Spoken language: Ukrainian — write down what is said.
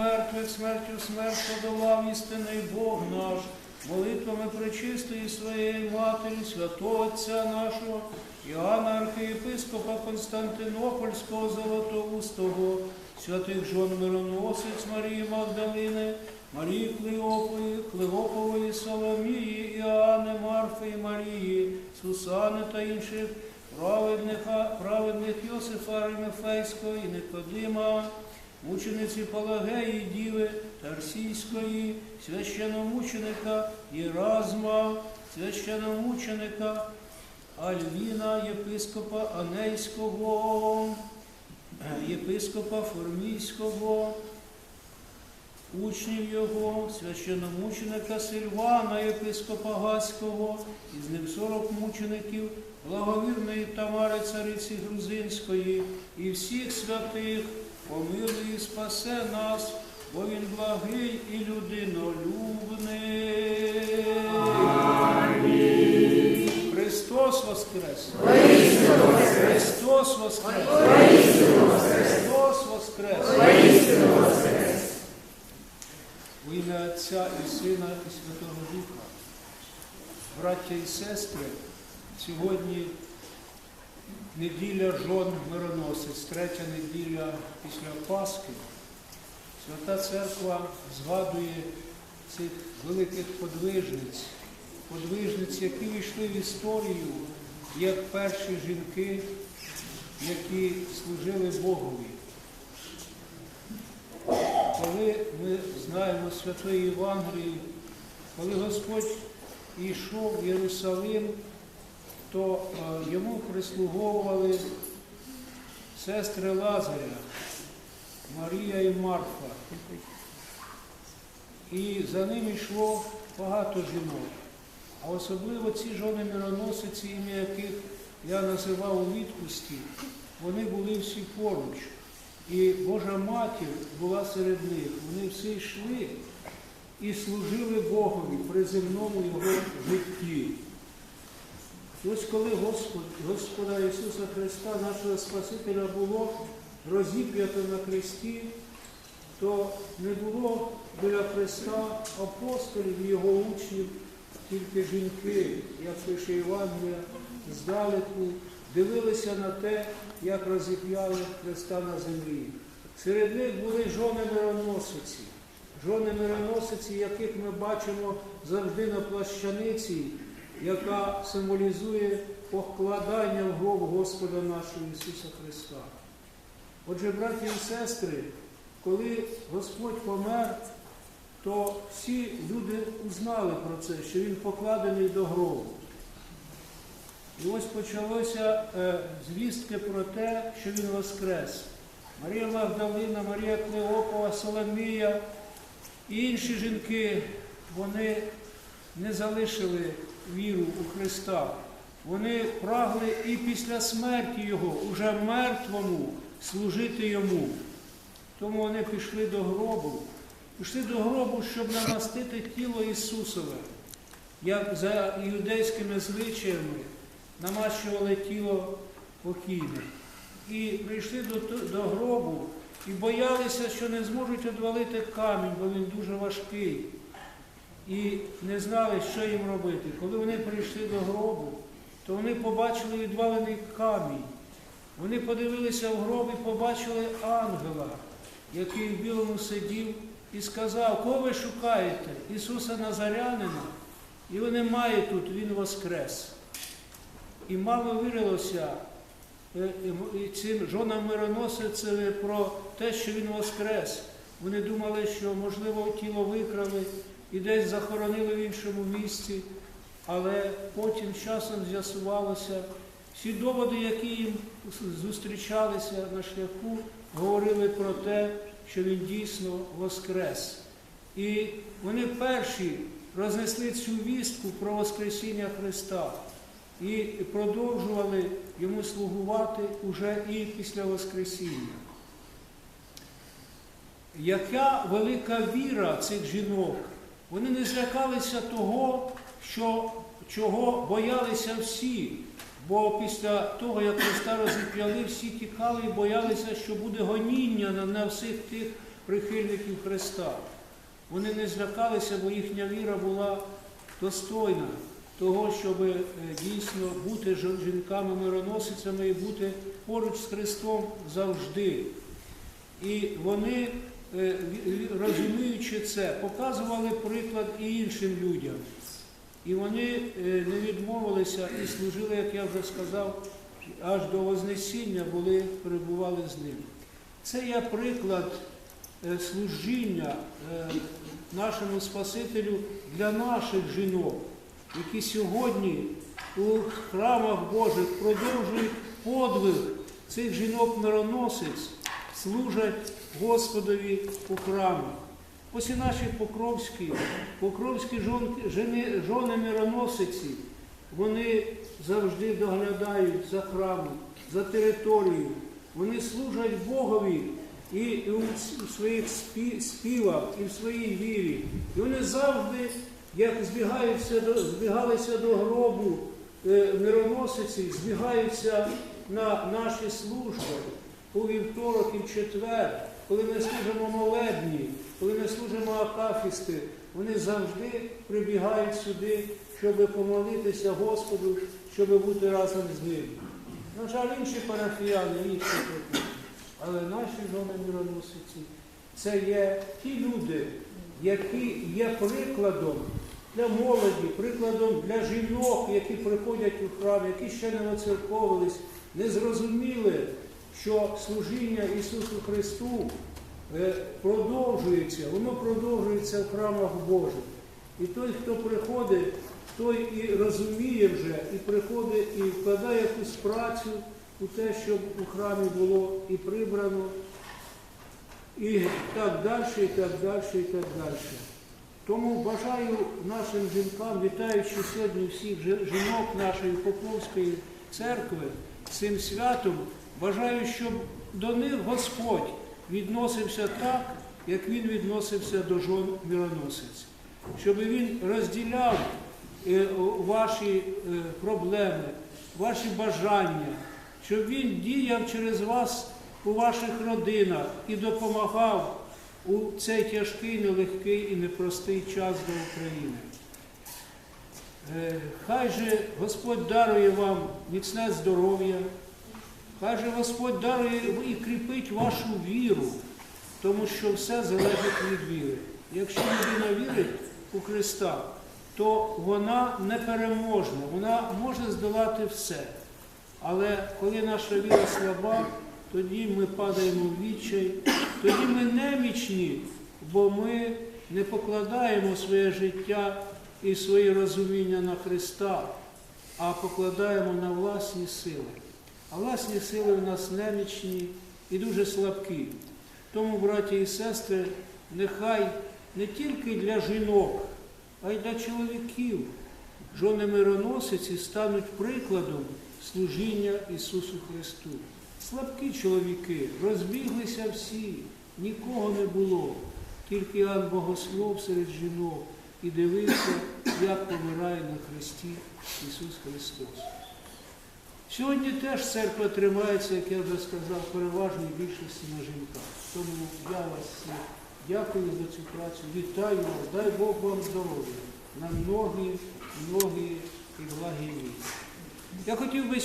мертвих смертю смерть подолав істинний Бог наш, молитвами пречистої своєї Матері, святого Отця нашого, Іоанна архієпископа Константинопольського Золотоустого, святих жон мироносиць Марії Магдалини, Марії Клеопової, Клеопової, Соломії, Іоанни, Марфи і Марії, Сусани та інших праведних, Йосифа Аримефейського і Никодима, мучениці Палагеї Діви Тарсійської, священомученика Єразма, священомученика Альвіна, єпископа Анейського, єпископа Формійського, учнів його, священомученика Сильвана, єпископа Гаського, і з ним сорок мучеників, благовірної Тамари цариці Грузинської, і всіх святих, помилуй і спасе нас, бо він благий і людинолюбний. Христос Воскрес! Христос Воскрес! Христос Воскрес! У ім'я Отця і Сина і Святого Духа. Браття і сестри, сьогодні неділя жон мироносець, третя неділя після Пасхи. Свята Церква згадує цих великих подвижниць, подвижниць, які війшли в історію як перші жінки, які служили Богові. Коли ми знаємо Святої Євангелії, коли Господь йшов в Єрусалим, то е, йому прислуговували сестри Лазаря, Марія і Марфа. І за ним йшло багато жінок. А особливо ці жони мироносиці, ім'я яких я називав у відпусті, вони були всі поруч. І Божа матір була серед них. Вони всі йшли і служили Богові при земному його житті. Ось коли Господь, Господа Ісуса Христа, нашого Спасителя, було розіп'ято на хресті, то не було біля Христа апостолів і його учнів, тільки жінки, як пише Євангелія, здалеку, дивилися на те, як розіп'яли Христа на землі. Серед них були жони мироносиці, жони мироносиці, яких ми бачимо завжди на плащаниці, яка символізує покладання в гроб Господа нашого Ісуса Христа. Отже, браті і сестри, коли Господь помер, то всі люди узнали про це, що Він покладений до гробу. І ось почалося е, звістки про те, що він воскрес. Марія Магдалина, Марія Клеопова, Соломія і інші жінки, вони не залишили віру у Христа. Вони прагли і після смерті Його, уже мертвому, служити йому. Тому вони пішли до гробу, пішли до гробу, щоб намастити тіло Ісусове, як за юдейськими звичаями намащували тіло покійне. І прийшли до, до гробу і боялися, що не зможуть одвалити камінь, бо він дуже важкий. І не знали, що їм робити. Коли вони прийшли до гробу, то вони побачили відвалений камінь. Вони подивилися в гроб і побачили ангела, який в білому сидів, і сказав, кого ви шукаєте? Ісуса Назарянина, його немає тут, Він воскрес. І мало вірилося е, е, цим жонам мироносицеві про те, що він воскрес. Вони думали, що, можливо, тіло викрали і десь захоронили в іншому місці, але потім часом з'ясувалося, всі доводи, які їм зустрічалися на шляху, говорили про те, що він дійсно воскрес. І вони перші рознесли цю вістку про Воскресіння Христа і продовжували йому слугувати уже і після Воскресіння. Яка велика віра цих жінок? Вони не злякалися того, що, чого боялися всі. Бо після того, як Христа розіп'яли, всі тікали і боялися, що буде гоніння на, на всіх тих прихильників Христа. Вони не злякалися, бо їхня віра була достойна того, щоб е, дійсно бути жінками-мироносицями і бути поруч з Христом завжди. І вони, розуміючи це, показували приклад і іншим людям. І вони е, не відмовилися і служили, як я вже сказав, аж до Вознесіння були, перебували з ним. Це є приклад е, служіння е, нашому Спасителю для наших жінок, які сьогодні у храмах Божих продовжують подвиг цих жінок-мироносиць, служать Господові у храмах. Ось і наші покровські, покровські жени, жони мироносиці, вони завжди доглядають за храмом, за територією. Вони служать Богові і, і у своїх спі- співах, і в своїй вірі. І вони завжди, як збігаються до, збігалися до гробу е, мироносиці, збігаються на наші служби у вівторок і в четвер, коли ми служимо молебні, коли ми служимо акафісти, вони завжди прибігають сюди, щоб помолитися Господу, щоб бути разом з ним. На жаль, інші парафіяни їх не. Але наші жони мироносиці це є ті люди, які є прикладом для молоді, прикладом для жінок, які приходять у храм, які ще не оцерковились, не зрозуміли, що служіння Ісусу Христу е, продовжується, воно продовжується в храмах Божих. І той, хто приходить, той і розуміє вже, і приходить, і вкладає якусь працю у те, щоб у храмі було і прибрано, і так далі, і так далі, і так далі. Тому бажаю нашим жінкам, вітаючи сьогодні всіх жінок нашої Поповської церкви цим святом, бажаю, щоб до них Господь відносився так, як Він відносився до жон мироносиць. Щоб Він розділяв е, ваші е, проблеми, ваші бажання, щоб Він діяв через вас у ваших родинах і допомагав у цей тяжкий, нелегкий і непростий час для України. Е, Хай же Господь дарує вам міцне здоров'я, хай же Господь дарує і кріпить вашу віру, тому що все залежить від віри. Якщо людина вірить у Христа, то вона непереможна, вона може здолати все. Але коли наша віра слаба, тоді ми падаємо в відчай, тоді ми немічні, бо ми не покладаємо своє життя і своє розуміння на Христа, а покладаємо на власні сили. А власні сили в нас немічні і дуже слабкі. Тому, браті і сестри, нехай не тільки для жінок, а й для чоловіків жони мироносиці стануть прикладом служіння Ісусу Христу. Слабкі чоловіки, розбіглися всі, нікого не було, тільки Іоанн Богослов серед жінок і дивився, як помирає на Христі Ісус Христос. Сьогодні теж церква тримається, як я вже сказав, переважній більшості на жінках. Тому я вас всіх дякую за цю працю, вітаю вас, дай Бог вам здоров'я на многі, многі і благі літа. Я хотів би